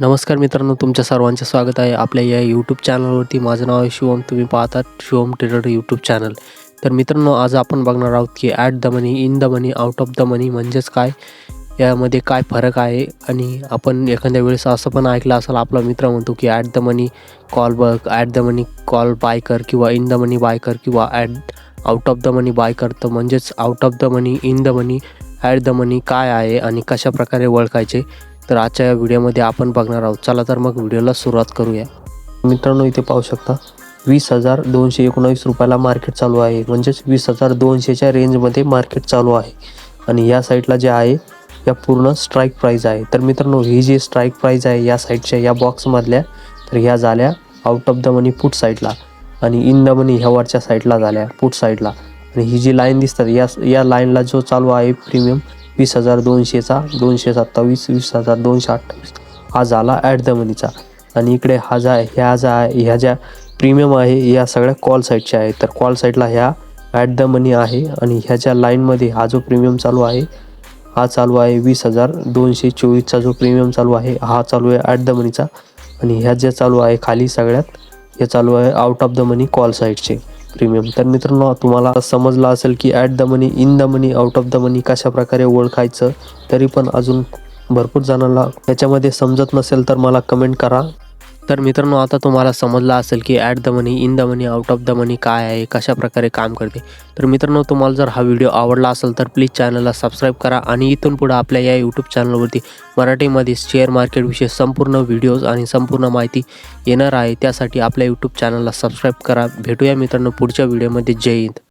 नमस्कार मित्रांनो तुमच्या सर्वांचे स्वागत आहे आपल्या या यूट्यूब चॅनलवरती माझं नाव आहे शिवम. तुम्ही पाहतात शिवम ट्रेडर यूट्यूब चॅनल तर मित्रांनो आज आपण बघणार आहोत की at the money in the money out of the money म्हणजेच काय? यामध्ये काय फरक आहे? आणि आपण एखाद्या वेळेस असं पण ऐकलं असेल आपला मित्र म्हणतो की ॲट द मनी कॉल बघ at the money call buy कर किंवा इन द मनी बाय कर किंवा at out of the money buy कर. तर म्हणजेच out of the money in the money at the money काय आहे आणि कशा प्रकारे ओळखायचे? तर आजच्या या व्हिडिओमध्ये आपण बघणार आहोत. चला तर मग व्हिडिओला सुरुवात करूया. मित्रांनो इथे पाहू शकता वीस हजार दोनशे एकोणावीस रुपयाला मार्केट चालू आहे. म्हणजेच वीस हजार दोनशेच्या रेंजमध्ये मार्केट चालू आहे. आणि या साईडला जे आहे या पूर्ण स्ट्राईक प्राईज आहे. तर मित्रांनो ही जी स्ट्राईक प्राईज आहे या साईडच्या या बॉक्समधल्या तर ह्या झाल्या out of the money put साईडला आणि इन द मनी ह्या वरच्या साईडला झाल्या पुट साईडला आणि ही जी लाईन दिसतात या या लाईनला जो चालू आहे प्रीमियम वीस हजार दोनशेचा दोनशे सत्तावीस वीस हजार दोनशे अठ्ठावीस. हा झाला ॲट द मनीचा आणि इकडे हा जा ह्या जा ह्या ज्या प्रीमियम आहे या सगळ्या कॉल साईडच्या आहेत. तर कॉल साईडला ह्या ॲट द मनी आहे आणि ह्याच्या लाईनमध्ये हा जो प्रीमियम चालू आहे हा चालू आहे वीस हजार दोनशे चोवीसचा जो प्रीमियम चालू आहे हा चालू आहे ॲट द मनीचा आणि ह्या ज्या चालू आहे खाली सगळ्यात हे चालू आहे out of the money call साईडचे प्रीमियम तर मित्रांनो तुम्हाला समजलं असेल की at the money in the money out of the money कशा प्रकारे ओळखायचं तरी पण अजून भरपूर जणांना त्याच्यामध्ये समजत नसेल तर मला कमेंट करा. तर मित्रांनो आता तुम्हाला समजलं असेल की at the money in the money out of the money काय आहे कशा प्रकारे काम करते. तर मित्रांनो तुम्हाला जर हा व्हिडिओ आवडला असेल तर प्लीज चॅनलला सबस्क्राईब करा आणि इथून पुढे आपल्या या यूट्यूब चॅनलवरती मराठीमध्ये शेअर मार्केटविषयी संपूर्ण व्हिडिओज आणि संपूर्ण माहिती येणार आहे. त्यासाठी आपल्या यूट्यूब चॅनलला सबस्क्राईब करा. भेटूया मित्रांनो पुढच्या व्हिडिओमध्ये जय हिंद.